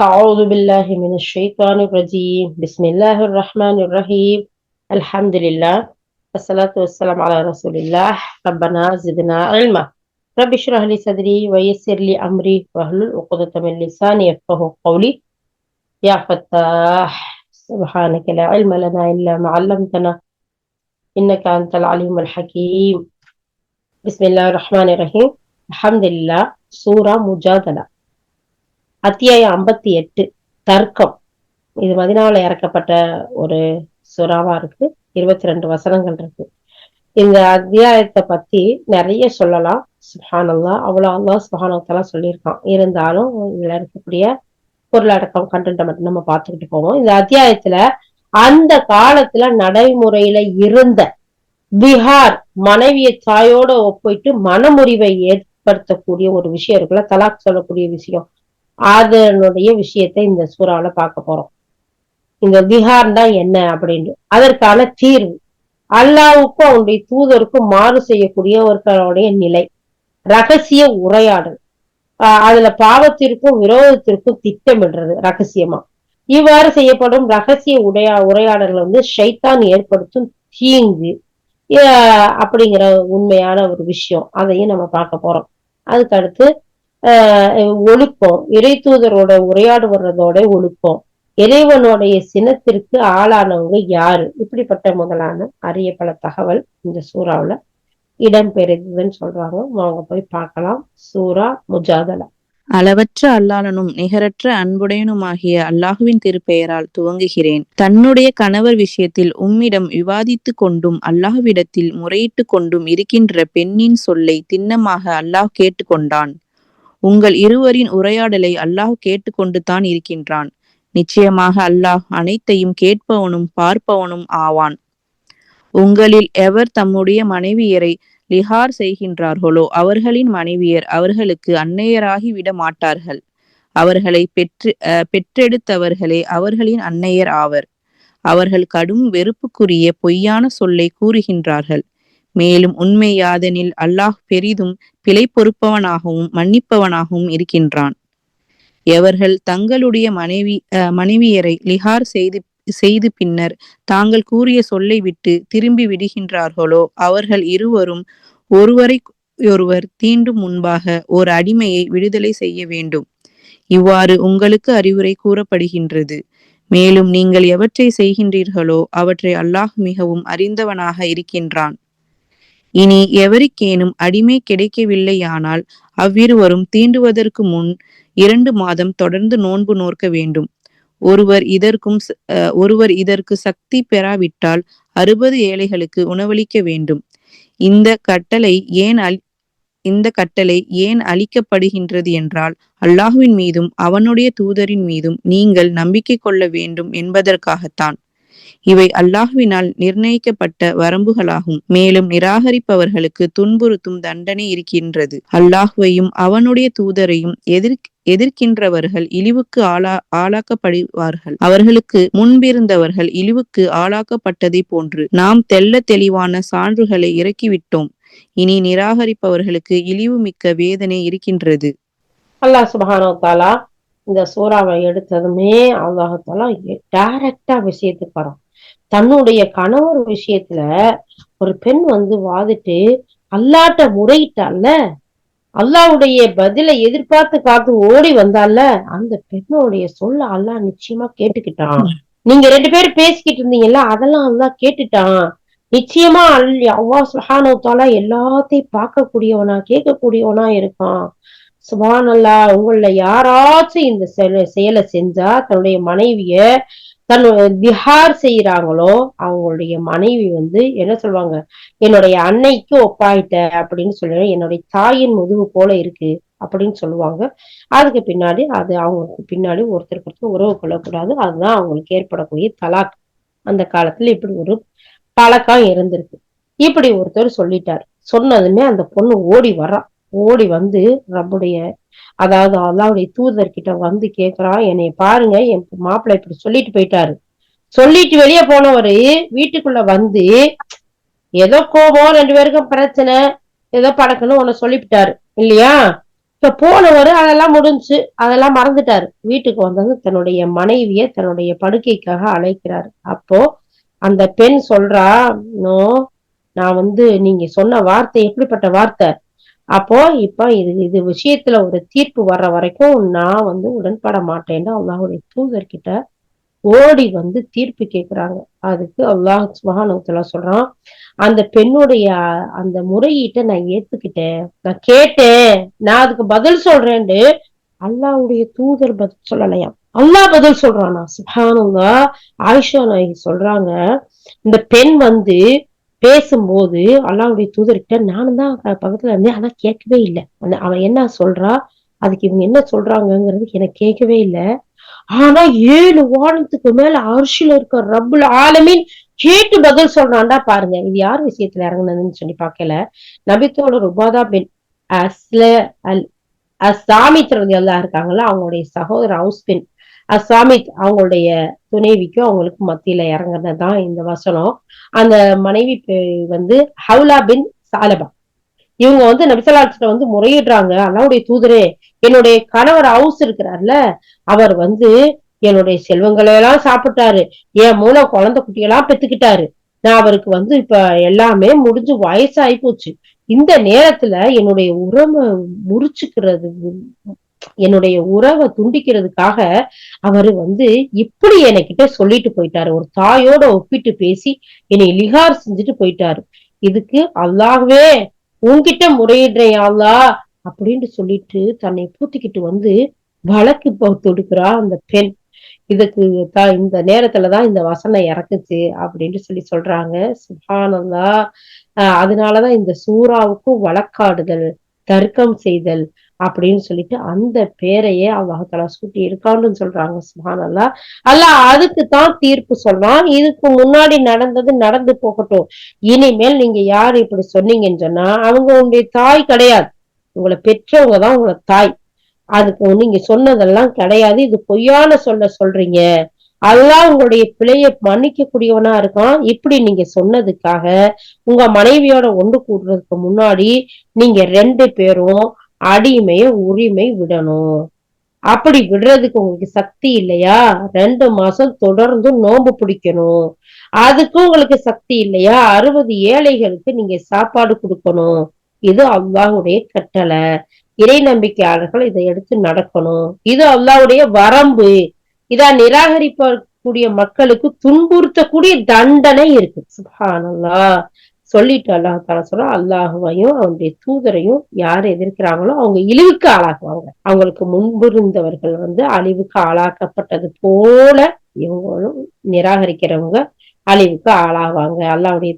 أعوذ بالله من الشيطان الرجيم. بسم الله الرحمن الرحيم. الحمد لله. والصلاة والسلام على رسول الله. ربنا زدنا علما. رب اشرح لي صدري ويسر لي أمري. واحلل عقدة من لساني يفقه قولي. يا فتاح سبحانك لا علم لنا إلا ما علمتنا. إنك أنت العليم الحكيم. بسم الله الرحمن الرحيم. الحمد لله. سورة مجادلة. அத்தியாயம் ஐம்பத்தி எட்டு தர்க்கம். இது மதினாவில் இறக்கப்பட்ட ஒரு சுறாவா இருக்கு. இருபத்தி ரெண்டு வசனங்கள் இருக்கு. இந்த அத்தியாயத்தை பத்தி நிறைய சொல்லலாம். சுஹானல்லா அவ்வளோ அல்லா சுஹானத்தெல்லாம் சொல்லியிருக்கான். இருந்தாலும் இதுல இருக்கக்கூடிய பொருளடக்கம் கண்டென்ட்டை மட்டும் நம்ம பார்த்துக்கிட்டு போவோம். இந்த அத்தியாயத்துல அந்த காலத்துல நடைமுறையில இருந்த விஹார் மனைவியை தாயோட ஒப்பிட்டு மனமுறிவை ஏற்படுத்தக்கூடிய ஒரு விஷயம் இருக்குல்ல. தலாக் சொல்லக்கூடிய விஷயம். ஆதரனுடைய விஷயத்தை இந்த சூறாவில் பார்க்க போறோம். இந்த திஹார் தான் என்ன அப்படின்னு அதற்கான தீர்வு. அல்லாவுக்கும் அவனுடைய தூதருக்கும் மாறு செய்யக்கூடிய ஒருத்தருடைய நிலை. ரகசிய உரையாடல். அதுல பாவத்திற்கும் விரோதத்திற்கும் திட்டமிடுறது ரகசியமா. இவ்வாறு செய்யப்படும் ரகசிய உடையா உரையாடல்கள் வந்து ஷைத்தான் ஏற்படுத்தும் தீங்கு. அப்படிங்கிற உண்மையான ஒரு விஷயம். அதையும் நம்ம பார்க்க போறோம். அதுக்கு அடுத்து ஒழுக்கம் இறை தூதரோட உரையாடுவதோட ஒழுக்கம் இறைவனுடைய சினத்திற்கு ஆளானவங்க யாரு? இப்படிப்பட்ட முதலான அரிய பல தகவல் இந்த சூறாவுல இடம்பெறுதுன்னு சொல்றாங்க. அவங்க போய் பார்க்கலாம். சூரா முஜாதலா. அளவற்ற அல்லாளனும் நிகரற்ற அன்புடையனுமாகிய அல்லாஹுவின் திருப்பெயரால் துவங்குகிறேன். தன்னுடைய கணவர் விஷயத்தில் உம்மிடம் விவாதித்து கொண்டும் அல்லாஹுவிடத்தில் முறையிட்டு கொண்டும் இருக்கின்ற பெண்ணின் சொல்லை திண்ணமாக அல்லாஹ் கேட்டுக்கொண்டான். உங்கள் இருவரின் உரையாடலை அல்லாஹ் கேட்டுக்கொண்டு தான் இருக்கின்றான். நிச்சயமாக அல்லாஹ் அனைத்தையும் கேட்பவனும் பார்ப்பவனும் ஆவான். உங்களில் எவர் தம்முடைய மனைவியரை லிஹார் செய்கின்றார்களோ அவர்களின் மனைவியர் அவர்களுக்கு அன்னையராகி விட மாட்டார்கள். அவர்களை பெற்று பெற்றெடுத்தவர்களே அவர்களின் அன்னையர் ஆவர். அவர்கள் கடும் வெறுப்புக்குரிய பொய்யான சொல்லை கூறுகின்றார்கள். மேலும் உண்மை யாதெனில் அல்லாஹ் பெரிதும் பிழை பொறுப்பவனாகவும் மன்னிப்பவனாகவும் இருக்கின்றான். எவர்கள் தங்களுடைய மனைவி மனைவியரை லிஹார் செய்து செய்து பின்னர் தாங்கள் கூறிய சொல்லை விட்டு திரும்பி விடுகின்றார்களோ அவர்கள் இருவரும் ஒருவரை ஒருவர் தீண்டும் முன்பாக ஒரு அடிமையை விடுதலை செய்ய வேண்டும். இவ்வாறு உங்களுக்கு அறிவுரை கூறப்படுகின்றது. மேலும் நீங்கள் எவற்றை செய்கின்றீர்களோ அவற்றை அல்லாஹ் மிகவும் அறிந்தவனாக இருக்கின்றான். இனி எவருக்கேனும் அடிமை கிடைக்கவில்லையானால் அவ்விருவரும் தீண்டுவதற்கு முன் இரண்டு மாதம் தொடர்ந்து நோன்பு நோக்க வேண்டும். ஒருவர் இதற்கும் ஒருவர் இதற்கு சக்தி பெறாவிட்டால் அறுபது ஏழைகளுக்கு உணவளிக்க வேண்டும். இந்த கட்டளை ஏன் அல் இந்த கட்டளை ஏன் அளிக்கப்படுகின்றது என்றால் அல்லாஹுவின் மீதும் அவனுடைய தூதரின் மீதும் நீங்கள் நம்பிக்கை கொள்ள வேண்டும் என்பதற்காகத்தான். இவை அல்லாஹுவினால் நிர்ணயிக்கப்பட்ட வரம்புகளாகும். மேலும் நிராகரிப்பவர்களுக்கு துன்புறுத்தும் தண்டனை இருக்கின்றது. அல்லாஹுவையும் அவனுடைய தூதரையும் எதிர் எதிர்க்கின்றவர்கள் இழிவுக்கு ஆளா ஆளாக்கப்படுவார்கள். அவர்களுக்கு முன்பிருந்தவர்கள் இழிவுக்கு ஆளாக்கப்பட்டதை போன்று நாம் தெல்ல தெளிவான சான்றுகளை இறக்கிவிட்டோம். இனி நிராகரிப்பவர்களுக்கு இழிவு மிக்க வேதனை இருக்கின்றது. அல்லாஹ் சுபஹானோ தாலா இந்த சூறாவை எடுத்ததுமே அல்லாஹாலா டைரக்டா விஷயத்துக்கு வரும் தன்னுடைய கணவர் விஷயத்துல ஒரு பெண் வந்து வாதிட்டு அல்லாட்ட முறையிட்டால அல்லாவுடைய பதிலை எதிர்பார்த்து காத்து ஓடி வந்தால அந்த பெண்ணுடைய சொல்ல அல்லா நிச்சயமா கேட்டுக்கிட்டான். நீங்க ரெண்டு பேரும் பேசிக்கிட்டு இருந்தீங்கல்ல அதெல்லாம் அல்லா கேட்டுட்டான். நிச்சயமா அல் அவ்வா சுஹானோத்தாலா எல்லாத்தையும் பார்க்கக்கூடியவனா கேட்கக்கூடியவனா இருக்கான். சுபானல்லா உங்கள யாராச்சும் இந்த செயலை செஞ்சா தன்னுடைய மனைவிய தன் திஹார் செய்யறாங்களோ அவங்களுடைய மனைவி வந்து என்ன சொல்லுவாங்க என்னுடைய அன்னைக்கு ஒப்பாயிட்ட அப்படின்னு சொல்லி என்னுடைய தாயின் முதுகு போல இருக்கு அப்படின்னு சொல்லுவாங்க. அதுக்கு பின்னாடி அது அவங்களுக்கு பின்னாடி ஒருத்தருக்கு ஒருத்தர் உறவு கொள்ளக்கூடாது. அதுதான் அவங்களுக்கு ஏற்படக்கூடிய தலாக். அந்த காலத்துல இப்படி ஒரு பழக்கம் இருந்திருக்கு. இப்படி ஒருத்தர் சொல்லிட்டார். சொன்னதுமே அந்த பொண்ணு ஓடி வர்றா. ஓடி வந்து நம்முடைய அதாவது அல்லாவுடைய தூதர்கிட்ட வந்து கேக்குறான் என்னை பாருங்க என் மாப்பிள்ளை இப்படி சொல்லிட்டு போயிட்டாரு. சொல்லிட்டு வெளியே போனவரு வீட்டுக்குள்ள வந்து ஏதோ கோபம் ரெண்டு பேருக்கும் பிரச்சனை ஏதோ படக்குன்னு உன்னை சொல்லிவிட்டாரு. இல்லையா? இப்ப போனவர் அதெல்லாம் முடிஞ்சு அதெல்லாம் மறந்துட்டாரு. வீட்டுக்கு வந்தது தன்னுடைய மனைவிய தன்னுடைய படுக்கைக்காக அழைக்கிறாரு. அப்போ அந்த பெண் சொல்றா நோ நான் வந்து நீங்க சொன்ன வார்த்தை எப்படிப்பட்ட வார்த்தை? அப்போ இப்போ இது இது விஷயத்துல ஒரு தீர்ப்பு வர்ற வரைக்கும் நான் வந்து உடன்பட மாட்டேன்னு அல்லாஹுடைய தூதர்கிட்ட ஓடி வந்து தீர்ப்பு கேட்கிறாங்க அதுக்கு அல்லாஹ் சுபஹானஹு சொல்றான் அந்த பெண்ணுடைய அந்த முறையீட்டை நான் ஏத்துக்கிட்டேன் நான் கேட்டேன் நான் அதுக்கு பதில் சொல்றேன்னு அல்லாவுடைய தூதர் பதில் சொல்லலையாம் அல்லாஹ் பதில் சொல்றானா? சுபஹானல்லா ஆயிஷா நாயகி சொல்றாங்க இந்த பெண் வந்து பேசும்போது அல்லாவுடைய தூதர்கிட்ட நானும் தான் பக்கத்துல இருந்தேன். ஆனா கேட்கவே இல்லை. அவன் என்ன சொல்றா? அதுக்கு இவங்க என்ன சொல்றாங்கங்கிறது எனக்கு கேட்கவே இல்லை. ஆனா ஏழு வானத்துக்கு மேல அரிசியில இருக்க ரப்புல ஆலமீன் கேட்டு பதில் சொல்றான்டா பாருங்க. இது யார் விஷயத்துல இறங்குனதுன்னு சொல்லி பார்க்கல. நபித்தோட ருபாதா பின் அஸ்ல அல் அசாமித் எல்லாம் இருக்காங்களா அவங்களுடைய சகோதரர் ஹவுஸ் பின் அசாமித் அவங்களுடைய துணைவிக்கும் அவங்களுக்கு மத்தியில இறங்குனதுதான் இந்த வசனம். அந்த மனைவி வந்து ஹவுலா பின் சாலபா இவங்க வந்து நபிசலாட்சிட்ட வந்து முறையிடுறாங்க. அல்லாவுடைய தூதரே என்னுடைய கணவர் ஹவுஸ் இருக்கிறார்ல அவர் வந்து என்னுடைய செல்வங்களை எல்லாம் சாப்பிட்டாரு. என் மூலம் குழந்தை குட்டியெல்லாம் பெத்துக்கிட்டாரு. நான் அவருக்கு வந்து இப்ப எல்லாமே முடிஞ்சு வயசாகி போச்சு. இந்த நேரத்துல என்னுடைய உறவை முறிச்சுக்கிறது என்னுடைய உறவை துண்டிக்கிறதுக்காக அவரு வந்து இப்படி என்கிட்ட சொல்லிட்டு போயிட்டாரு. ஒரு தாயோட ஒப்பிட்டு பேசி என்னை லிகார் செஞ்சுட்டு போயிட்டாரு. இதுக்கு அல்லாகவே உன்கிட்ட முறையிடுறேன் அல்லா அப்படின்னு சொல்லிட்டு தன்னை பூத்திக்கிட்டு வந்து வழக்கு தொடுக்கிறா அந்த பெண். இதுக்கு தான் இந்த நேரத்துலதான் இந்த வசனம் இறக்குச்சு அப்படின்னு சொல்லி சொல்றாங்க. சுபானந்தா ஆஹ் அதனாலதான் இந்த சூறாவுக்கும் வழக்காடுதல் தர்க்கம் செய்தல் அப்படின்னு சொல்லிட்டு அந்த பேரையே அல்லாஹால சூட்டி இருக்கான்னு சொல்றாங்க சுபானல்லா அல்ல அதுக்கு தான் தீர்ப்பு சொல்றான் இதுக்கு முன்னாடி நடந்தது நடந்து போகட்டும். இனிமேல் நீங்க யாரு இப்படி சொன்னீங்கன்னு சொன்னா அவங்க உங்களுடைய தாய் கிடையாது. உங்களை பெற்றவங்க தான் உங்களை தாய். அதுக்கு நீங்க சொன்னதெல்லாம் கிடையாது. இது பொய்யான சொல்ல சொல்றீங்க. அதெல்லாம் உங்களுடைய பிழைய மன்னிக்க கூடியவனா இருக்கான். இப்படி நீங்க சொன்னதுக்காக உங்க மனைவியோட ஒன்று கூடுறதுக்கு முன்னாடி நீங்க ரெண்டு பேரும் அடிமைய உரிமை விடணும். அப்படி விடுறதுக்கு உங்களுக்கு சக்தி இல்லையா? ரெண்டு மாசம் தொடர்ந்து நோம்பு பிடிக்கணும். அதுக்கும் உங்களுக்கு சக்தி இல்லையா? அறுபது ஏழைகளுக்கு நீங்க சாப்பாடு கொடுக்கணும். இது அல்லாஹுடைய கட்டளை. இறை நம்பிக்கையாளர்கள் இதை எடுத்து நடக்கணும். இது அல்லாவுடைய வரம்பு. இதா நிராகரிப்பக்கூடிய மக்களுக்கு துன்புறுத்தக்கூடிய தண்டனை இருக்கு. சுபானல்லா சொல்லிட்டு அல்லாஹால சொல்ற அல்லாஹுவையும் அவனுடைய தூதரையும் யார் எதிர்க்கிறாங்களோ அவங்க இழிவுக்கு ஆளாக்குவாங்க. அவங்களுக்கு முன்பு இருந்தவர்கள் வந்து அழிவுக்கு ஆளாக்கப்பட்டது போல இவங்களும் நிராகரிக்கிறவங்க அழிவுக்கு ஆளாவாங்க. அல்லாவுடைய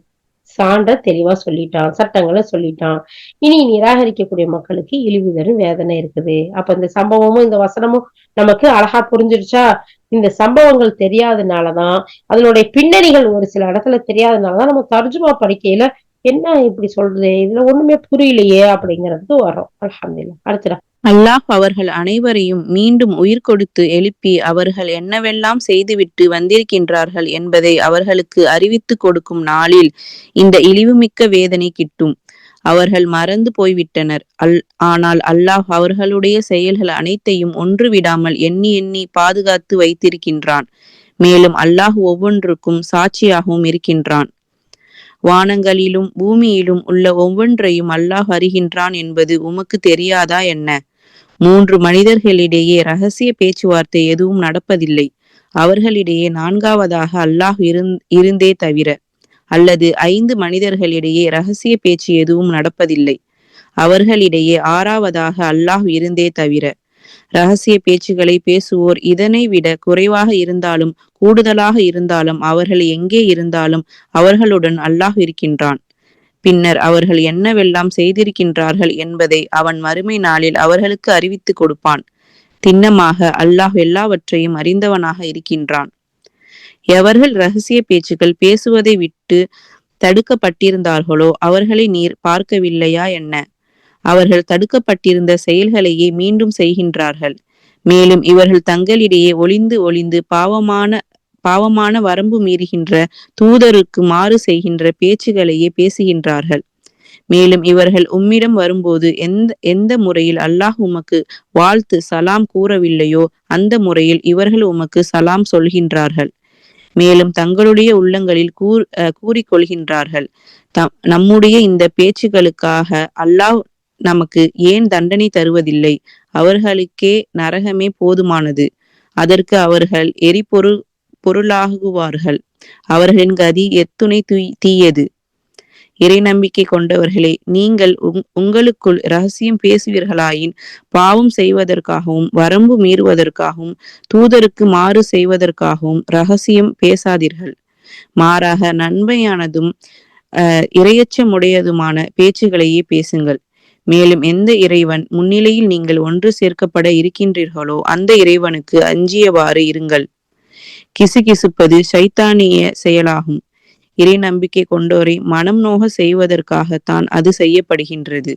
சான்ற தெளிவா சொல்லிட்டான் சட்டங்களை சொல்லிட்டான். இனி நிராகரிக்கக்கூடிய மக்களுக்கு இழிவு தரும் வேதனை இருக்குது. அப்ப இந்த சம்பவமும் இந்த வசனமும் நமக்கு அழகா புரிஞ்சிருச்சா இந்த சம்பவங்கள் தெரியாதனாலதான் அதனுடைய பின்னணிகள் ஒரு சில இடத்துல தெரியாதனாலதான் நம்ம தர்ஜுமா படிக்கையில என்ன இப்படி சொல்றது? இதுல ஒண்ணுமே புரியலையே அப்படிங்கறதுக்கு வரும். அலமதுல்லா அடுத்தடா அல்லாஹ் அவர்கள் அனைவரையும் மீண்டும் உயிர் கொடுத்து எழுப்பி அவர்கள் என்னவெல்லாம் செய்துவிட்டு வந்திருக்கின்றார்கள் என்பதை அவர்களுக்கு அறிவித்து கொடுக்கும் நாளில் இந்த இழிவுமிக்க வேதனை கிட்டும். அவர்கள் மறந்து போய்விட்டனர். அல் ஆனால் அல்லாஹ் அவர்களுடைய செயல்கள் அனைத்தையும் ஒன்று விடாமல் எண்ணி எண்ணி பாதுகாத்து வைத்திருக்கின்றான். மேலும் அல்லாஹ் ஒவ்வொன்றுக்கும் சாட்சியாகவும் இருக்கின்றான். வானங்களிலும் பூமியிலும் உள்ள ஒவ்வொன்றையும் அல்லாஹ் அறிகின்றான் என்பது உமக்கு தெரியாதா என்ன? மூன்று மனிதர்களிடையே ரகசிய பேச்சுவார்த்தை எதுவும் நடப்பதில்லை. அவர்களிடையே நான்காவதாக அல்லாஹ் இருந்தே தவிர அல்லது ஐந்து மனிதர்களிடையே ரகசிய பேச்சு எதுவும் நடப்பதில்லை. அவர்களிடையே ஆறாவதாக அல்லாஹ் இருந்தே தவிர ரகசிய பேச்சுகளை பேசுவோர் இதனை விட குறைவாக இருந்தாலும் கூடுதலாக இருந்தாலும் அவர்கள் எங்கே இருந்தாலும் அவர்களுடன் அல்லாஹ் இருக்கின்றான். பின்னர் அவர்கள் என்னவெல்லாம் செய்திருக்கின்றார்கள் என்பதை அவன் மறுமை நாளில் அவர்களுக்கு அறிவித்து கொடுப்பான். திண்ணமாக அல்லாஹ் எல்லாவற்றையும் அறிந்தவனாக இருக்கின்றான். எவர்கள் ரகசிய பேச்சுக்கள் பேசுவதை விட்டு தடுக்கப்பட்டிருந்தார்களோ அவர்களை நீர் பார்க்கவில்லையா என்ன? அவர்கள் தடுக்கப்பட்டிருந்த செயல்களையே மீண்டும் செய்கின்றார்கள். மேலும் இவர்கள் தங்களிடையே ஒளிந்து ஒளிந்து பாவமான பாவமான வரம்பு மீறுகின்ற தூதருக்கு மாறு செய்கின்ற பேச்சுகளையே பேசுகின்றார்கள். மேலும் இவர்கள் உம்மிடம் வரும்போது எந்த எந்த முறையில் அல்லாஹ் உமக்கு வாழ்த்து சலாம் கூறவில்லையோ அந்த முறையில் இவர்கள் உமக்கு சலாம் சொல்கின்றார்கள். மேலும் தங்களுடைய உள்ளங்களில் கூர் கூறிக்கொள்கின்றார்கள். தம் நம்முடைய இந்த பேச்சுகளுக்காக அல்லாஹ் நமக்கு ஏன் தண்டனை தருவதில்லை? அவர்களுக்கே நரகமே போதுமானது. அதற்கு அவர்கள் எரிபொருள் பொருளாகுவார்கள். அவர்களின் கதி எத்துணை தீயது. இறை நம்பிக்கை கொண்டவர்களே நீங்கள் உங்களுக்குள் ரகசியம் பேசுவீர்களாயின் பாவம் செய்வதற்காகவும் வரம்பு மீறுவதற்காகவும் தூதருக்கு மாறு செய்வதற்காகவும் ரகசியம் பேசாதீர்கள். மாறாக நன்மையானதும் இரையச்சமுடையதுமான பேச்சுகளையே பேசுங்கள். மேலும் எந்த இறைவன் முன்னிலையில் நீங்கள் ஒன்று சேர்க்கப்பட இருக்கின்றீர்களோ அந்த இறைவனுக்கு அஞ்சியவாறு இருங்கள். கிசுகிசுப்பது சைத்தானிய செயலாகும். இறை நம்பிக்கை கொண்டோரை மனம் நோக செய்வதற்காகத்தான் அது செய்யப்படுகின்றது.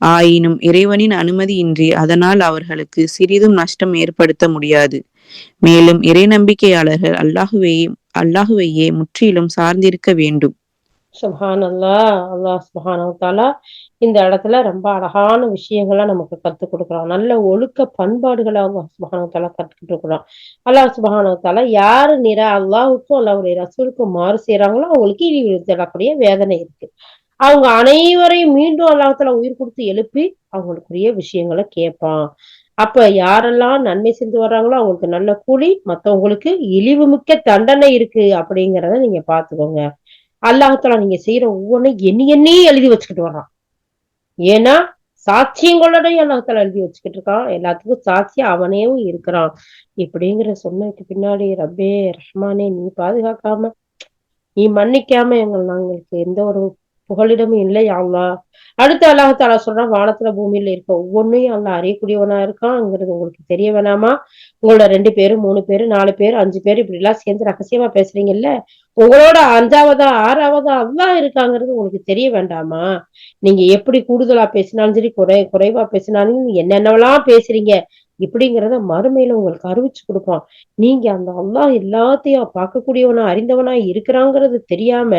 ஆயினும் இறைவனின் அனுமதியின்றி அதனால் அவர்களுக்கு சிறிதும் நஷ்டம் ஏற்படுத்த முடியாது. மேலும் இறை நம்பிக்கையாளர்கள் அல்லாஹுவையே அல்லாஹுவையே முற்றிலும் சார்ந்திருக்க வேண்டும். சுஹான் அல்லா அல்லாஹ் சுஹானவத்தாலா இந்த இடத்துல ரொம்ப அழகான விஷயங்களை நமக்கு கத்துக் கொடுக்குறான். நல்ல ஒழுக்க பண்பாடுகளை அவங்க சுபகானத்தால கற்றுக்கிட்டு இருக்கிறோம் அல்லாஹ் சுபகானத்தால யாரு நிற அல்லாவுக்கும் அல்லாவுடைய ரசூலுக்கும் மாறு செய்யறாங்களோ அவங்களுக்கு இழிவு தரக்கூடிய வேதனை இருக்கு. அவங்க அனைவரையும் மீண்டும் அல்லாஹத்துல உயிர் கொடுத்து எழுப்பி அவங்களுக்குரிய விஷயங்களை கேட்பான். அப்ப யாரெல்லாம் நன்மை செஞ்சு வர்றாங்களோ அவங்களுக்கு நல்ல கூலி மத்தவங்களுக்கு இழிவு மிக்க தண்டனை இருக்கு அப்படிங்கிறத நீங்க பாத்துக்கோங்க அல்லாஹால நீங்க செய்யற ஒவ்வொன்றும் எண்ணி எண்ணி எழுதி வச்சுக்கிட்டு வர்றான். ஏன்னா சாட்சியங்களோடய எல்லாத்துல எழுதி வச்சுக்கிட்டு இருக்கான். எல்லாத்துக்கும் சாட்சி அவனேவும் இருக்கிறான். இப்படிங்கிற சொன்னதுக்கு பின்னாடி ரப்பே ரஹ்மானே நீ பாதுகாக்காம நீ மன்னிக்காம எங்கள் நாங்களுக்கு எந்த ஒரு புகலிடமும் இல்லை அல்லா அடுத்து அல்லாஹாலா சொல்றான் வானத்துல பூமியில இருக்க ஒவ்வொன்றையும் அல்ல அறியக்கூடியவனா இருக்கான்ங்கிறது உங்களுக்கு தெரிய வேணாமா? உங்களோட ரெண்டு பேரும் மூணு பேரு நாலு பேர் அஞ்சு பேர் இப்படி எல்லாம் சேர்ந்து ரகசியமா பேசுறீங்கல்ல? உங்களோட அஞ்சாவதா ஆறாவதா அல்லா இருக்காங்கிறது உங்களுக்கு தெரிய வேண்டாமா? நீங்க எப்படி கூடுதலா பேசினாலும் சரி குறை குறைவா பேசினாலும் என்னென்னவெல்லாம் பேசுறீங்க? இப்படிங்கிறத மறுமையில உங்களுக்கு அறிவிச்சு கொடுப்பான். நீங்க அந்த அல்லா எல்லாத்தையும் பார்க்கக்கூடியவனா அறிந்தவனா இருக்கிறாங்கிறது தெரியாம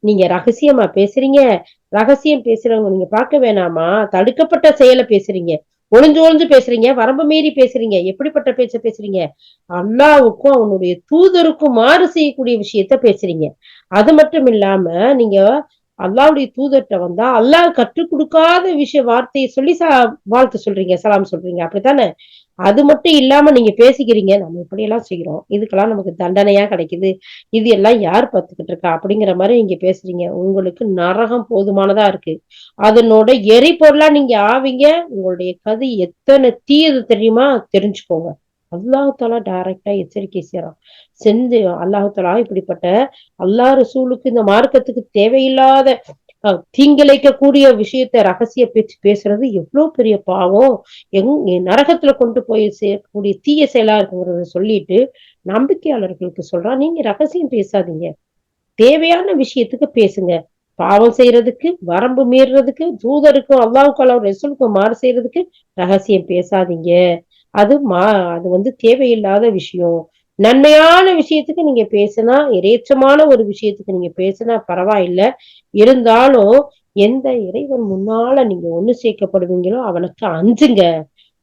நீங்க ரகசியமா பேசுறீங்க. ரகசியம் பேசுறவங்க நீங்க பார்க்க வேணாமா? தடுக்கப்பட்ட செயலை பேசுறீங்க. ஒளிஞ்சு ஒளிஞ்சு பேசுறீங்க. வரம்பு மீறி பேசுறீங்க. எப்படிப்பட்ட பேச்ச பேசுறீங்க? அல்லாவுக்கும் அவனுடைய தூதருக்கும் மாறு செய்யக்கூடிய விஷயத்த பேசுறீங்க. அது மட்டும் இல்லாம நீங்க அல்லாவுடைய தூதர்கிட்ட வந்தா அல்லாஹ் கற்றுக் கொடுக்காத விஷய வார்த்தையை சொல்லி சா வாழ்த்து சொல்றீங்க. சலாம் சொல்றீங்க. அப்படித்தானே? அது மட்டும் இல்லாம நீங்க பேசிக்கிறீங்க நம்ம இப்படி எல்லாம் செய்யறோம் இதுக்கெல்லாம் நமக்கு தண்டனையா கிடைக்குது. இது எல்லாம் யார் பத்துக்கிட்டு இருக்கா? அப்படிங்கிற மாதிரி நீங்க பேசுறீங்க. உங்களுக்கு நரகம் போதுமானதா இருக்கு. அதனோட எரிபொருளா நீங்க ஆவீங்க. உங்களுடைய கதை எத்தனை தீயது தெரியுமா? தெரிஞ்சுக்கோங்க. அல்லாஹாலா டைரக்டா எச்சரிக்கை செய்யறான் செஞ்சு அல்லாஹாலா இப்படிப்பட்ட அல்லா ரசூலுக்கு இந்த மார்க்கத்துக்கு தேவையில்லாத தீங்கிழைக்கக்கூடிய விஷயத்த ரகசிய பேச்சு பேசுறது எவ்வளவு பெரிய பாவம். எங் நரகத்துல கொண்டு போய் சேர்க்கக்கூடிய தீய செயலா இருக்குங்கிறத சொல்லிட்டு நம்பிக்கையாளர்களுக்கு சொல்றான் நீங்க ரகசியம் பேசாதீங்க. தேவையான விஷயத்துக்கு பேசுங்க. பாவம் செய்யறதுக்கு வரம்பு மீறுறதுக்கு தூதருக்கும் அல்லாவுக்கு அல்லாஹ் மாறு செய்யறதுக்கு ரகசியம் பேசாதீங்க. அது மா அது வந்து தேவையில்லாத விஷயம். நன்மையான விஷயத்துக்கு நீங்க பேசினா இறைச்சமான ஒரு விஷயத்துக்கு நீங்க பேசினா பரவாயில்ல. இருந்தாலும் எந்த இறைவன் முன்னால நீங்க ஒண்ணு சேர்க்கப்படுவீங்களோ அவனுக்கு அஞ்சுங்க.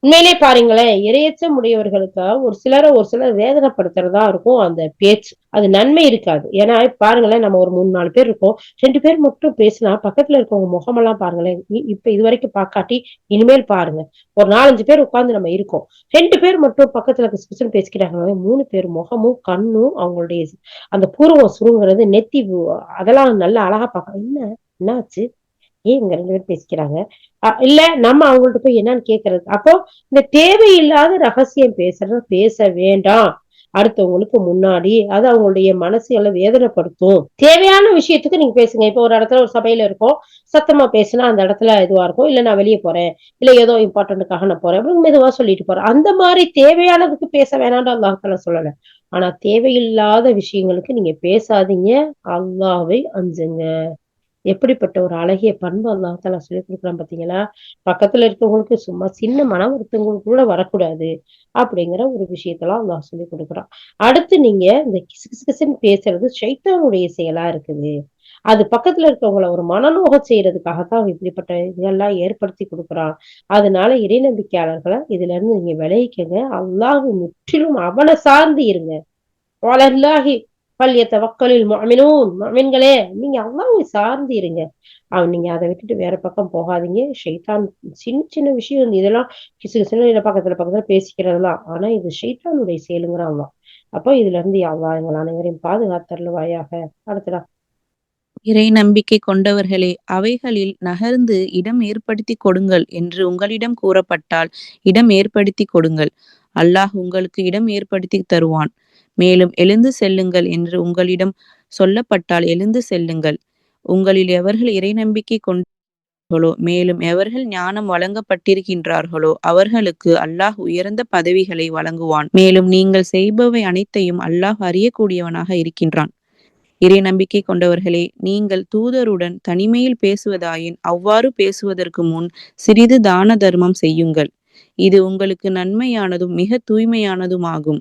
உண்மையிலே பாருங்களேன் இரையச்சம் உடையவர்களுக்கு ஒரு சிலரை ஒரு சிலர் வேதனைப்படுத்துறதா இருக்கும் அந்த பேச்சு. அது நன்மை இருக்காது. ஏன்னா பாருங்களேன் நம்ம ஒரு மூணு நாலு பேர் இருக்கோம். ரெண்டு பேர் மட்டும் பேசினா பக்கத்துல இருக்கவங்க முகமெல்லாம் பாருங்களேன் இப்ப இது வரைக்கும் பாக்காட்டி இனிமேல் பாருங்க. ஒரு நாலஞ்சு பேர் உட்கார்ந்து நம்ம இருக்கோம். ரெண்டு பேர் மட்டும் பக்கத்துல கிறிஸ்டன் பேசிக்கிறாங்க மூணு பேர் முகமும் கண்ணும் அவங்களுடைய அந்த பூர்வம் சுருங்கிறது நெத்தி அதெல்லாம் நல்லா அழகா பார்க்க என்ன? என்னாச்சு? ஏன் இங்க ரெண்டு பேர் பேசிக்கிறாங்க இல்ல நம்ம அவங்கள்ட்ட போய் என்னன்னு கேக்குறது அப்போ இந்த தேவையில்லாத ரகசியம் பேசுறது பேச வேண்டாம். அடுத்தவங்களுக்கு முன்னாடி அது அவங்களுடைய மனசுகளை வேதனைப்படுத்தும். தேவையான விஷயத்துக்கு நீங்க பேசுங்க. இப்போ ஒரு இடத்துல ஒரு சபையில இருக்கோம். சத்தமா பேசினா அந்த இடத்துல இதுவா இருக்கும். இல்ல நான் வெளியே போறேன். இல்ல ஏதோ இம்பார்ட்டன்ட்டுக்காக நான் போறேன். அப்படின்னு மெதுவா சொல்லிட்டு போறேன் அந்த மாதிரி தேவையானதுக்கு பேச வேணாம்னு அல்லாஹால சொல்லல. ஆனா தேவையில்லாத விஷயங்களுக்கு நீங்க பேசாதீங்க. அல்லாவை அஞ்சுங்க. எப்படிப்பட்ட ஒரு அழகிய பண்பு அல்லாஹால சொல்லி கொடுக்குறான் பாத்தீங்களா பக்கத்துல இருக்கவங்களுக்கு சும்மா சின்ன மன ஒருத்தவங்களுக்கு கூட வரக்கூடாது அப்படிங்கிற ஒரு விஷயத்தெல்லாம் அல்லாஹ் சொல்லி கொடுக்குறான். அடுத்து நீங்க இந்த கிசு கிசுன்னு பேசுறது சைத்தானுடைய செயலா இருக்குது. அது பக்கத்துல இருக்கவங்கள ஒரு மனநோக செய்யறதுக்காகத்தான் இப்படிப்பட்ட இதெல்லாம் ஏற்படுத்தி கொடுக்குறான். அதனால இறை நம்பிக்கையாளர்களை இதுல இருந்து நீங்க விளைவிக்கங்க அல்லாஹ் முற்றிலும் அவனை சார்ந்து இருங்க. வலல்லாஹி பல்யத்த வக்கலில் மமினூன் மமின்களே நீங்க அல்லாஹ்வை சார்ந்து இருங்க. அவன் நீங்க அதை விட்டுட்டு வேற பக்கம் போகாதீங்க. ஷைத்தான் சின்ன சின்ன விஷயம் இதெல்லாம் கிசு கிசுன்னு பக்கத்துல பக்கத்துல பேசிக்கிறதெல்லாம். ஆனா இது ஷைத்தானுடைய செயலுங்கிறான் அப்போ இதுல இருந்து அல்லா எங்கள் அனைவரையும் பாதுகாத்தருவாயாக அடுத்ததா. இறை நம்பிக்கை கொண்டவர்களே அவைகளில் நகர்ந்து இடம் ஏற்படுத்தி கொடுங்கள் என்று உங்களிடம் கூறப்பட்டால் இடம் ஏற்படுத்தி கொடுங்கள். அல்லாஹ் உங்களுக்கு இடம் ஏற்படுத்தி தருவான். மேலும் எழுந்து செல்லுங்கள் என்று உங்களிடம் சொல்லப்பட்டால் எழுந்து செல்லுங்கள். உங்களில் எவர்கள் இறை நம்பிக்கை கொண்டார்களோ மேலும் எவர்கள் ஞானம் வழங்கப்பட்டிருக்கின்றார்களோ அவர்களுக்கு அல்லாஹ் உயர்ந்த பதவிகளை வழங்குவான். மேலும் நீங்கள் செய்பவை அனைத்தையும் அல்லாஹ் அறியக்கூடியவனாக இருக்கின்றான். இறை நம்பிக்கை கொண்டவர்களே நீங்கள் தூதருடன் தனிமையில் பேசுவதாயின் அவ்வாறு பேசுவதற்கு முன் சிறிது தான தர்மம் செய்யுங்கள். இது உங்களுக்கு நன்மையானதும் மிக தூய்மையானதுமாகும்.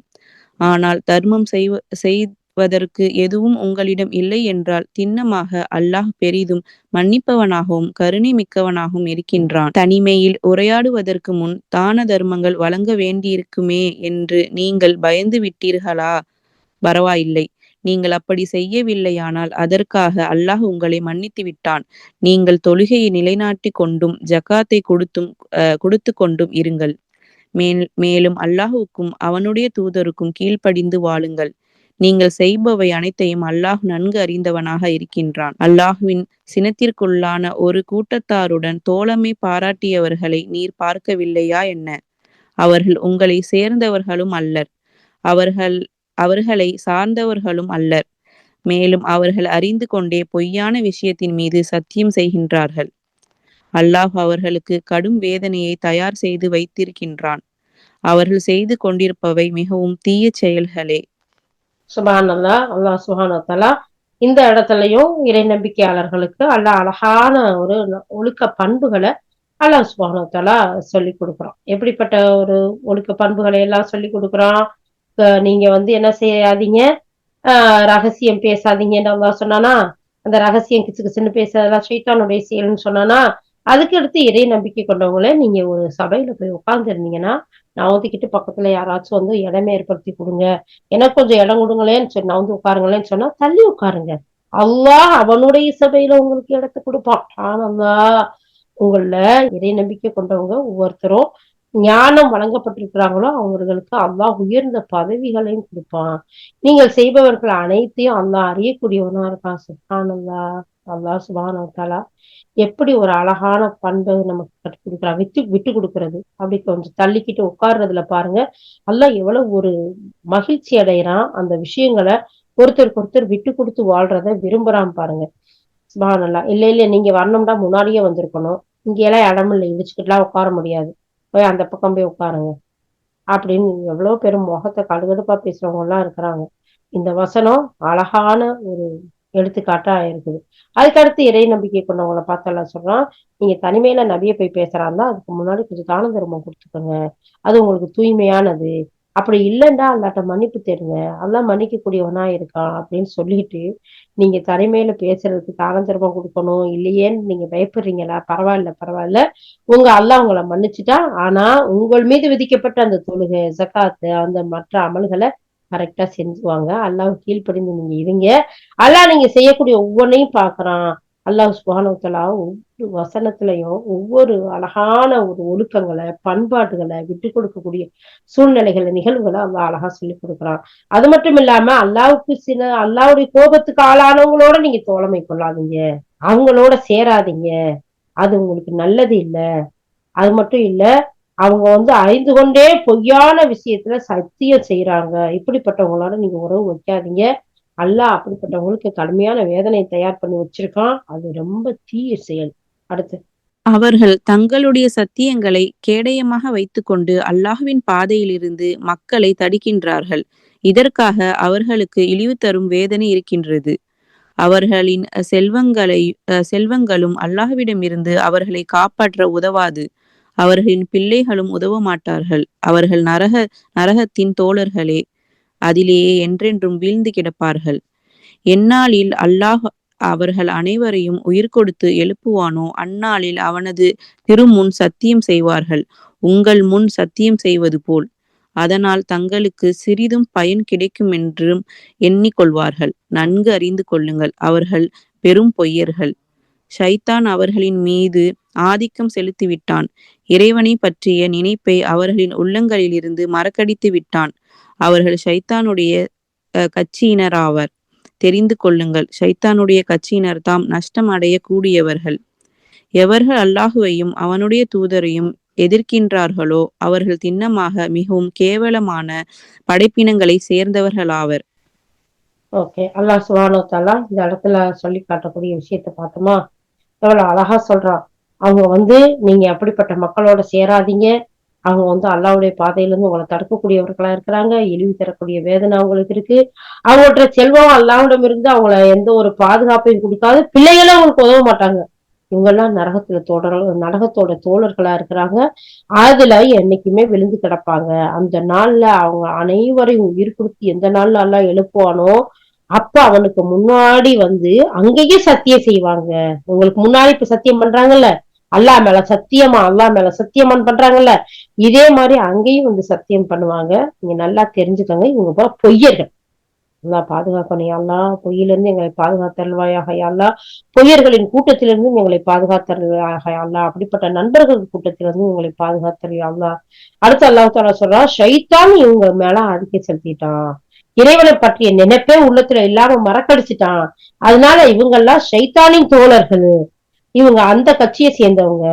ஆனால் தர்மம் செய்வ செய்வதற்கு எதுவும் உங்களிடம் இல்லை என்றால் திண்ணமாக அல்லாஹ் பெரிதும் மன்னிப்பவனாகவும் கருணை மிக்கவனாகவும் இருக்கின்றான். தனிமையில் உரையாடுவதற்கு முன் தான தர்மங்கள் வழங்க வேண்டியிருக்குமே என்று நீங்கள் பயந்து விட்டீர்களா? பரவாயில்லை. நீங்கள் அப்படி செய்யவில்லையானால் அதற்காக அல்லாஹ் உங்களை மன்னித்து விட்டான். நீங்கள் தொழுகையை நிலைநாட்டி கொண்டும் ஜக்காத்தை கொடுத்தும் கொடுத்து கொண்டும் இருங்கள். மேல் மேலும் அல்லாஹுக்கும் அவனுடைய தூதருக்கும் கீழ்ப்படிந்து வாழுங்கள். நீங்கள் செய்பவை அனைத்தையும் அல்லாஹ் நன்கு அறிந்தவனாக இருக்கின்றான். அல்லாஹுவின் சினத்திற்குள்ளான ஒரு கூட்டத்தாருடன் தோழமை பாராட்டியவர்களை நீர் பார்க்கவில்லையா என்ன? அவர்கள் உங்களை சேர்ந்தவர்களும் அல்லர். அவர்கள் அவர்களை சார்ந்தவர்களும் அல்லர். மேலும் அவர்கள் அறிந்து கொண்டே பொய்யான விஷயத்தின் மீது சத்தியம் செய்கின்றார்கள். அல்லாஹ் அவர்களுக்கு கடும் வேதனையை தயார் செய்து வைத்திருக்கின்றான். அவர்கள் செய்து கொண்டிருப்பவை மிகவும் தீய செயல்களே. சுபான் அல்லா அல்லாஹ் சுபானத்தலா இந்த இடத்துலயும் இறை நம்பிக்கையாளர்களுக்கு அல்லாஹ் அழகான ஒரு ஒழுக்க பண்புகளை அல்லாஹ் சுபானத்தலா சொல்லி கொடுக்குறான். எப்படிப்பட்ட ஒரு ஒழுக்க பண்புகளை எல்லாம் சொல்லி கொடுக்குறான்? நீங்க வந்து என்ன செய்யாதீங்க? ஆஹ் ரகசியம் பேசாதீங்கன்னு அல்லாஹ் சொன்னானா? அந்த ரகசியம் கிச்சு கிச்சுன்னு பேசுறதெல்லாம் சைத்தானுடைய செயல்னு சொன்னானா? அதுக்கு அடுத்து இறை நம்பிக்கை கொண்டவங்களே நீங்க ஒரு சபையில போய் உட்கார்ந்து இருந்தீங்கன்னா நான் ஒதுக்கிட்டு பக்கத்துல யாராச்சும் வந்து இடமே ஏற்படுத்தி கொடுங்க. எனக்கு கொஞ்சம் இடம் கொடுங்களேன்னு சொன்னா வந்து உட்காருங்களேன்னு சொன்னா தள்ளி உட்காருங்க. அல்லாஹ் அவனுடைய சபையில உங்களுக்கு இடத்த கொடுப்பான். ஆனந்தா உங்கள இறை நம்பிக்கை கொண்டவங்க ஒவ்வொருத்தரும் ஞானம் வழங்கப்பட்டிருக்கிறாங்களோ அவர்களுக்கு அல்லாஹ் உயர்ந்த பதவிகளையும் கொடுப்பான். நீங்கள் செய்பவர்கள் அனைத்தையும் அல்லாஹ் அறியக்கூடியவனா இருக்கான் சுபானல்லா அல்லாஹ் சுபானா எப்படி ஒரு அழகான பண்பை நமக்கு கற்றுக் கொடுக்குறான் விட்டு விட்டு கொடுக்கறது. அப்படி கொஞ்சம் தள்ளிக்கிட்டு உட்கார்றதுல பாருங்க. எல்லாம் எவ்வளவு ஒரு மகிழ்ச்சி அடைகிறான் அந்த விஷயங்களை ஒருத்தருக்கு ஒருத்தர் விட்டு கொடுத்து வாழ்றத விரும்புறான் பாருங்க. சுபானல்லா இல்ல இல்ல நீங்க வரணும்னா முன்னாடியே வந்திருக்கணும். இங்க எல்லாம் இடம் இல்லை. இடிச்சுக்கிட்டுலாம் உட்கார முடியாது. போய் அந்த பக்கம் போய் உட்காருங்க. அப்படின்னு எவ்வளவு பெரும் முகத்தை கடுகடுப்பா பேசுறவங்க எல்லாம் இருக்கிறாங்க. இந்த வசனம் அழகான ஒரு எடுத்துக்காட்டா இருக்குது அதுக்கடுத்து இறை நம்பிக்கை கொண்டவங்களை பார்த்தெல்லாம் சொல்றான் நீங்க தனிமையில நபியை போய் பேசுறாருந்தா அதுக்கு முன்னாடி கொஞ்சம் தான தர்மம் கொடுத்துக்கோங்க. அது உங்களுக்கு தூய்மையானது. அப்படி இல்லைண்டா அல்லாட்ட மன்னிப்பு தேடுங்க. அதெல்லாம் மன்னிக்கக்கூடியவனா இருக்கான் அப்படின்னு சொல்லிட்டு நீங்க தனிமையில பேசுறதுக்கு தான கொடுக்கணும். இல்லையேன்னு நீங்க பயப்படுறீங்களா? பரவாயில்ல பரவாயில்ல. உங்க அல்லா உங்களை மன்னிச்சுட்டா ஆனா உங்கள் மீது விதிக்கப்பட்ட அந்த தொழுகை ஜக்காத்து அந்த மற்ற அமல்களை கரெக்டா செஞ்சுவாங்க. அல்லாஹ் கீழ்ப்படிந்து நீங்க இருங்க. அல்லாஹ் நீங்க செய்யக்கூடிய ஒவ்வொன்றையும் பாக்குறான் அல்லாஹ் சுபானத்தலா ஒவ்வொரு வசனத்திலையும் ஒவ்வொரு அழகான ஒரு ஒழுக்கங்களை பண்பாட்டுகளை விட்டு கொடுக்கக்கூடிய சூழ்நிலைகளை நிகழ்வுகளை அல்லாஹ் அழகா சொல்லி கொடுக்குறான். அது மட்டும் இல்லாம அல்லாவுக்கு சில அல்லாவுடைய கோபத்துக்கு ஆளானவங்களோட நீங்க தோழமை கொள்ளாதீங்க. அவங்களோட சேராதீங்க. அது உங்களுக்கு நல்லது இல்லை. அது மட்டும் இல்ல அவங்க வந்து அறிந்து கொண்டே பொய்யான விஷயத்துல சத்தியம் செய்யறாங்க இப்படிப்பட்டவங்களோட நீங்க உறவு வைக்காதீங்க. அல்ல அப்படிப்பட்டவங்களுக்கு கடுமையான வேதனை தயார் பண்ணி வச்சிருக்கான். அது ரொம்ப தீய செயல். அடுத்து. அவர்கள் தங்களுடைய சத்தியங்களை கேடயமாக வைத்துக்கொண்டு அல்லாஹுவின் பாதையிலிருந்து மக்களை தடுக்கின்றார்கள். இதற்காக அவர்களுக்கு இழிவு தரும் வேதனை இருக்கின்றது. அவர்களின் செல்வங்களை செல்வங்களும் அல்லாஹுவிடமிருந்து அவர்களை காப்பாற்ற உதவாது. அவர்களின் பிள்ளைகளும் உதவ மாட்டார்கள் அவர்கள் நரக நரகத்தின் தோழர்களே அதிலேயே என்றென்றும் வீழ்ந்து கிடப்பார்கள். எந்நாளில் அல்லாஹ் அவர்கள் அனைவரையும் உயிர் கொடுத்து எழுப்புவானோ? அந்நாளில் அவனது திருமுன் சத்தியம் செய்வார்கள். உங்கள் முன் சத்தியம் செய்வது போல். அதனால் தங்களுக்கு சிறிதும் பயன் கிடைக்கும் என்றும் எண்ணிக்கொள்வார்கள். நன்கு அறிந்து கொள்ளுங்கள். அவர்கள் பெரும் பொய்யர்கள். ஷைத்தான் அவர்களின் மீது ஆதிக்கம் செலுத்திவிட்டான். இறைவனை பற்றிய நினைப்பை அவர்களின் உள்ளங்களிலிருந்து மறக்கடித்து விட்டான். அவர்கள் ஷைத்தானுடைய கட்சியினராவர். தெரிந்து கொள்ளுங்கள் ஷைத்தானுடைய கட்சியினர் தாம் நஷ்டம் அடைய கூடியவர்கள் எவர்கள் அல்லாஹுவையும் அவனுடைய தூதரையும் எதிர்க்கின்றார்களோ அவர்கள் திண்ணமாக மிகவும் கேவலமான படைப்பினங்களை சேர்ந்தவர்களாவர். ஓகே அல்லாஹ் சுபானோ தாலா இந்த இடத்துல சொல்லி காட்டக்கூடிய விஷயத்த பார்த்தோமா? எவ்வளவு அழகா சொல்றான். அவங்க வந்து நீங்க அப்படிப்பட்ட மக்களோட சேராதீங்க. அவங்க வந்து அல்லாவுடைய பாதையில இருந்து உங்களை தடுக்கக்கூடியவர்களா இருக்கிறாங்க. இழிவு தரக்கூடிய வேதனை அவங்களுக்கு இருக்கு. அவங்கள்ட்ட செல்வம் அல்லாவிடம் இருந்து அவங்கள எந்த ஒரு பாதுகாப்பையும் கொடுக்காது. பிள்ளைகளும் அவங்களுக்கு உதவ மாட்டாங்க. இவங்கெல்லாம் நரகத்துல தோழர்கள் நரகத்தோட தோழர்களா இருக்கிறாங்க. அதுல என்னைக்குமே விழுந்து கிடப்பாங்க. அந்த நாள்ல அவங்க அனைவரையும் உயிர் கொடுத்து எந்த நாள்ல எல்லாம் எழுப்புவானோ அப்ப அவனுக்கு முன்னாடி வந்து அங்கேயே சத்தியம் செய்வாங்க. உங்களுக்கு முன்னாடி இப்ப சத்தியம் பண்றாங்கல்ல? அல்லா மேல சத்தியமா அல்லா மேல சத்தியமான்னு பண்றாங்கல்ல? இதே மாதிரி அங்கேயும் வந்து சத்தியம் பண்ணுவாங்க. நீங்க நல்லா தெரிஞ்சுக்கோங்க. இவங்க போல பொய்யர்கள். நல்லா பாதுகாக்கணும். யாழ்லா பொய்யிலிருந்து எங்களை பாதுகாத்தல்வாயாக யாழ்லா பொய்யர்களின் கூட்டத்திலிருந்து எங்களை பாதுகாத்தல்வாயாக யாழ்லா அப்படிப்பட்ட நண்பர்கள் கூட்டத்திலிருந்து எங்களை பாதுகாத்தல் யாழ்லா அடுத்து அல்லாஹ் சொல்றா ஷைத்தான் இவங்க மேல அதிக செலுத்திட்டான். இறைவனை பற்றிய நினைப்பே உள்ளத்துல இல்லாம மறக்கடிச்சிட்டான். அதனால இவங்கெல்லாம் ஷைத்தானின் தோழர்கள். இவங்க அந்த கட்சியை சேர்ந்தவங்க.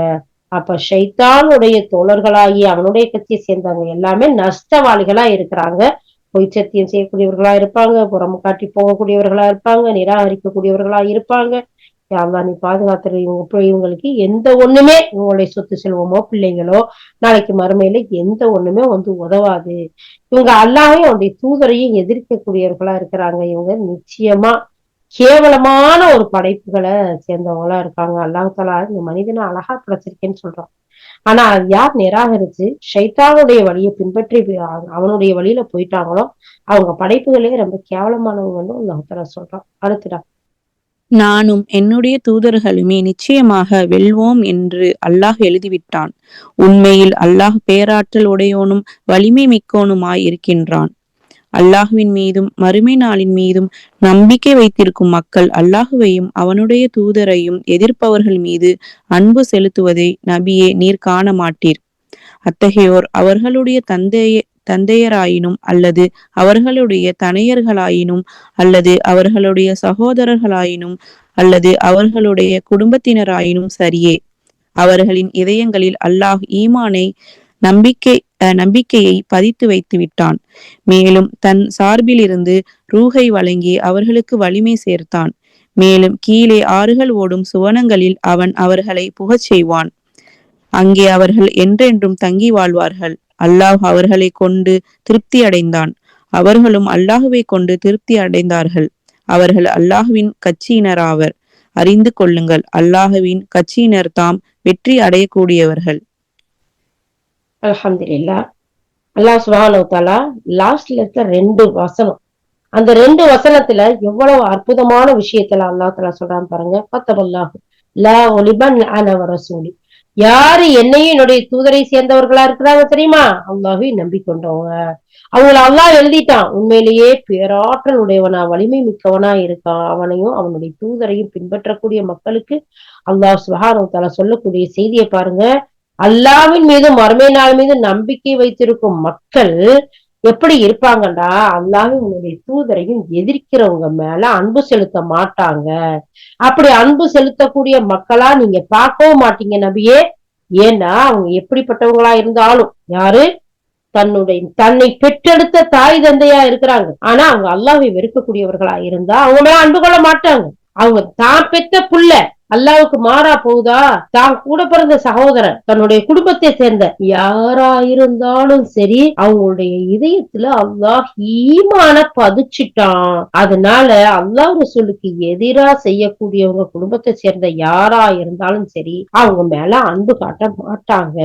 அப்ப ஷைத்தானுடைய தோழர்களாகி அவனுடைய கட்சியை சேர்ந்தவங்க எல்லாமே நஷ்டவாளிகளா இருக்கிறாங்க. பொய் சத்தியம் செய்யக்கூடியவர்களா இருப்பாங்க. புறம் காட்டி போகக்கூடியவர்களா இருப்பாங்க. நிராகரிக்கக்கூடியவர்களா இருப்பாங்க. யாழ்லா நீ பாதுகாத்துற இவங்க இவங்களுக்கு எந்த ஒண்ணுமே இவங்களுடைய சொத்து செல்வமோ பிள்ளைங்களோ நாளைக்கு மறுமையில எந்த ஒண்ணுமே வந்து உதவாது. இவங்க அல்லாமே அவனுடைய தூதரையும் எதிர்க்கக்கூடியவர்களா இருக்கிறாங்க. இவங்க நிச்சயமா கேவலமான ஒரு படைப்புகளை சேர்ந்தவங்களா இருக்காங்க. அல்லாஹாலா இந்த மனிதனை அழகா படைச்சிருக்கேன்னு சொல்றான். ஆனா அது யார் நிராகரிச்சு ஷைத்தானுடைய வழியை பின்பற்றி அவனுடைய வழியில போயிட்டாங்களோ அவங்க படைப்புகளே ரொம்ப கேவலமானவங்கன்னு அல்லாஹாலா சொல்றான். அடுத்துடா நானும் என்னுடைய தூதர்களுமே நிச்சயமாக வெல்வோம் என்று அல்லாஹ் எழுதிவிட்டான். உண்மையில் அல்லாஹ் பேராற்றல் உடையோனும் வலிமை மிக்கோனுமாய் இருக்கின்றான். அல்லாஹுவின் மீதும் மறுமை நாளின் மீதும் நம்பிக்கை வைத்திருக்கும் மக்கள் அல்லாஹுவையும் அவனுடைய தூதரையும் எதிர்ப்பவர்கள் மீது அன்பு செலுத்துவதை நபியே நீர் காண மாட்டீர் அத்தகையோர் அவர்களுடைய தந்தையை தந்தையராயினும் அல்லது அவர்களுடைய தனையர்களாயினும் அல்லது அவர்களுடைய சகோதரர்களாயினும் அல்லது அவர்களுடைய குடும்பத்தினராயினும் சரியே. அவர்களின் இதயங்களில் அல்லாஹ் ஈமானை நம்பிக்கை நம்பிக்கையை பதித்து வைத்து விட்டான். மேலும் தன் சார்பிலிருந்து ரூகை வழங்கி அவர்களுக்கு வலிமை சேர்த்தான். மேலும் கீழே ஆறுகள் ஓடும் சுவனங்களில் அவன் அவர்களை புகச் செய்வான். அங்கே அவர்கள் என்றென்றும் தங்கி வாழ்வார்கள். அல்லாஹ் அவர்களை கொண்டு திருப்தி அடைந்தான். அவர்களும் அல்லாஹுவை கொண்டு திருப்தி அடைந்தார்கள். அவர்கள் அல்லாஹுவின் கட்சியினராவர். அறிந்து கொள்ளுங்கள் அல்லாஹுவின் கட்சியினர் தாம் வெற்றி அடையக்கூடியவர்கள். அலமதுல்லா அல்லாஹ் சுபானு தாலா லாஸ்ட்ல இருக்க ரெண்டு வசனம். அந்த ரெண்டு வசனத்துல எவ்வளவு அற்புதமான விஷயத்துல அல்லா தலா சொல்றான்னு பாருங்க. பத்தபல்லாஹு லா ஒலிபன் ரசூலி. யாரு என்னையும் என்னுடைய தூதரை சேர்ந்தவர்களா இருக்கிறாங்க தெரியுமா? அல்லாஹை நம்பிக்கொண்டவங்க. அவங்கள அல்லாஹ் எழுதிட்டான். உண்மையிலேயே பேராற்றல் உடையவனா வலிமை மிக்கவனா இருக்கான். அவனையும் அவனுடைய தூதரையும் பின்பற்றக்கூடிய மக்களுக்கு அல்லாஹ் சுகாரம் தலா சொல்லக்கூடிய செய்தியை பாருங்க. அல்லாவின் மீது மறுமை நாள் மீது நம்பிக்கை வைத்திருக்கும் மக்கள் எப்படி இருப்பாங்கடா? அல்லாஹ் உன்னுடைய தூதரையும் எதிர்க்கிறவங்க மேல அன்பு செலுத்த மாட்டாங்க. அப்படி அன்பு செலுத்தக்கூடிய மக்களா நீங்க பார்க்கவும் மாட்டீங்க நபியே. ஏன்னா அவங்க எப்படிப்பட்டவங்களா இருந்தாலும் யாரு? தன்னுடைய தன்னை பெற்றெடுத்த தாய் தந்தையா இருக்கிறாங்க. ஆனா அவங்க அல்லாவை வெறுக்கக்கூடியவர்களா இருந்தா அவங்க மேல அன்பு கொள்ள மாட்டாங்க. அவங்க தான் பெற்ற புள்ள. அல்லாவுக்கு மாறா போகுதா? தான் கூட பிறந்த சகோதரன் தன்னுடைய குடும்பத்தை சேர்ந்த யாரா இருந்தாலும் சரி அவங்களுடைய இதயத்துல அல்லாஹ் ஈமான பதிச்சிட்டான். அதனால அல்லாஹ் ரசூலுக்கு எதிரா செய்யக்கூடியவங்க குடும்பத்தை சேர்ந்த யாரா இருந்தாலும் சரி அவங்க மேல அன்பு காட்ட மாட்டாங்க.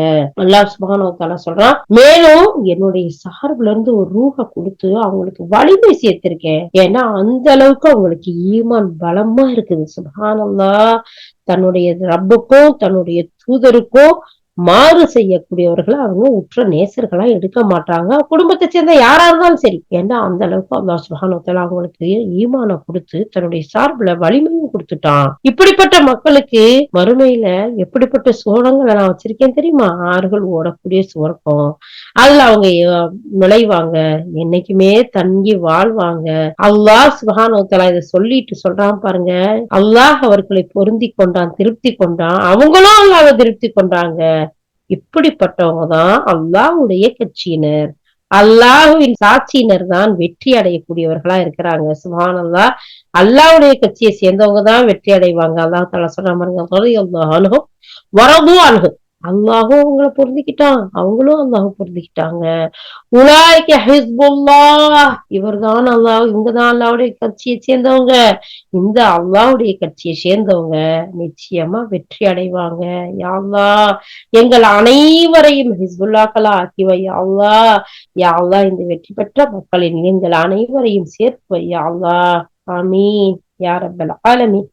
அல்லாஹ் சுபானோ சொல்றான் மேலும் என்னுடைய சார்புல இருந்து ஒரு ரூக கொடுத்து அவங்களுக்கு வலிமை சேர்த்திருக்கேன். ஏன்னா அந்த அளவுக்கு அவங்களுக்கு ஈமான் பலமா இருக்குது. சுபானல்லா தன்னுடைய ரப்புக்கும் தன்னுடைய தூதருக்கோ மாறு செய்யக்கூடியவர்களை அவங்க உற்ற நேசர்களா எடுக்க மாட்டாங்க. குடும்பத்தை சேர்ந்த யாரா இருந்தாலும் சரி. ஏன்னா அந்த அளவுக்கு அல்லா சுகானத்துல அவங்களுக்கு ஈமானம் கொடுத்து தன்னுடைய சார்புல வலிமையும் கொடுத்துட்டான். இப்படிப்பட்ட மக்களுக்கு மறுமையில எப்படிப்பட்ட சோழங்களை நான் வச்சிருக்கேன் தெரியுமா? ஆறுகள் ஓடக்கூடிய சுவர்க்கம் அதுல அவங்க நுழைவாங்க. என்னைக்குமே தங்கி வாழ்வாங்க. அல்லாஹ் சுகானோத்தலா இதை சொல்லிட்டு சொல்றான் பாருங்க. அல்லாஹ் அவர்களை பொருந்தி கொண்டான் திருப்தி கொண்டான். அவங்களும் அல்லாத திருப்தி கொண்டாங்க. இப்படிப்பட்டவங்க தான் அல்லாஹுடைய கட்சியினர். அல்லாஹுவின் சாட்சியினர் தான் வெற்றி அடையக்கூடியவர்களா இருக்கிறாங்க. சுபான் அல்லாஹ் அல்லாஹ்வுடைய கட்சியை சேர்ந்தவங்க தான் வெற்றி அடைவாங்க. அல்லாஹ் தலா சொன்ன அனுகும் வரதும் அணுகும் அல்லாஹும் அவங்கள பொருந்திக்கிட்டான். அவங்களும் அல்லாஹ் பொருந்திக்கிட்டாங்க. உலாய்க்க இவர் இவர்தான் அல்லாஹ் இவங்கதான் அல்லாவுடைய கட்சியை சேர்ந்தவங்க. இந்த அல்லாவுடைய கட்சியை சேர்ந்தவங்க நிச்சயமா வெற்றி அடைவாங்க. யா எங்கள் அனைவரையும் ஹிஸ்புல்லாக்களா ஆக்கி வை யா அல்லாஹ். இந்த வெற்றி பெற்ற மக்களின் எங்கள் அனைவரையும் சேர்த்து வை யா ஆமீன். யாரப்பல் ஆலமீன்.